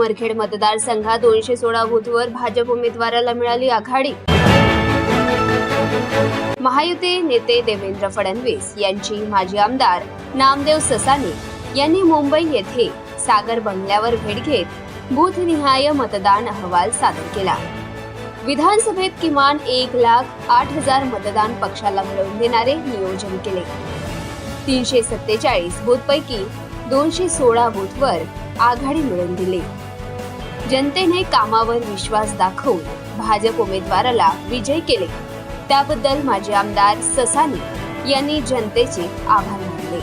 उमरखेड मतदारसंघात दोनशे सोळा बूथवर भाजप उमेदवाराला मिळाली आघाडी. महायुती नेते देवेंद्र फडणवीस यांची माजी आमदार नामदेव ससाने यांनी मुंबई येथे सागर बंगल्यावर भेट घेत बूथनिहाय मतदान अहवाल सादर केला. विधानसभेत किमान एक लाख आठ हजार मतदान पक्षाला मिळवून देणारे नियोजन केले. तीनशे सत्तेचाळीस बूथपैकी दोनशे सोळा बूथवर आघाडी मिळवून दिली. जनतेने कामावर विश्वास दाखवून भाजप उमेदवाराला विजय केले. त्याबद्दल माजी आमदार ससानी यांनी जनतेचे आभार मानले.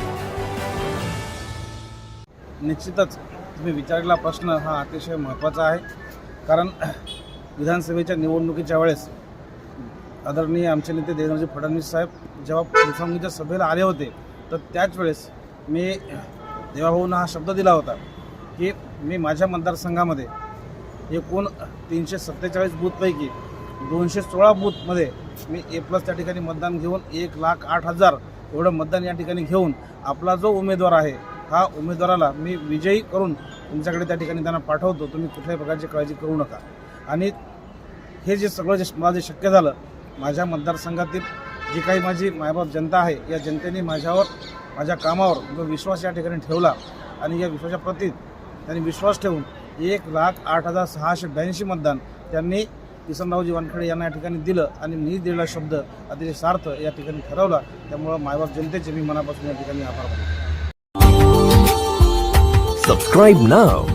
निश्चितच तुम्ही विचारलेला प्रश्न हा अतिशय महत्त्वाचा आहे. कारण विधानसभेच्या निवडणुकीच्या वेळेस आदरणीय आमचे नेते देवेंद्रजी फडणवीस साहेब जेव्हा फुलसावंगीच्या सभेला आले होते तर त्याच वेळेस मी देवाभाऊंना हा शब्द दिला होता की मी माझ्या मतदारसंघामध्ये एकूण तीनशे सत्तेचाळीस बूथपैकी दोनशे सोळा बूथमध्ये मी ए प्लस त्या ठिकाणी मतदान घेऊन एक लाख आठ हजार एवढं मतदान या ठिकाणी घेऊन आपला जो उमेदवार आहे हा उमेदवाराला मी विजयी करून तुमच्याकडे त्या ठिकाणी त्यांना पाठवतो. तुम्ही कुठल्याही प्रकारची काळजी करू नका. आणि हे जे सगळं जे मला जे शक्य झालं माझ्या मतदारसंघातील जी काही माझी मायबाप जनता आहे या जनतेने माझ्यावर माझ्या कामावर जो विश्वास या ठिकाणी ठेवला आणि या विश्वासाप्रती त्यांनी विश्वास ठेवून एक लाख आठ हजार सहाशे ब्याऐंशी मतदान त्यांनी किसनरावजी वानखेडे यांना या ठिकाणी दिलं आणि मी दिलेला शब्द अतिशय सार्थ या ठिकाणी ठरवला. त्यामुळं मायबाप जनतेचे मी मनापासून या ठिकाणी आभार मानतो. Subscribe now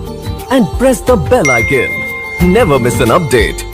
and press the bell icon never miss an update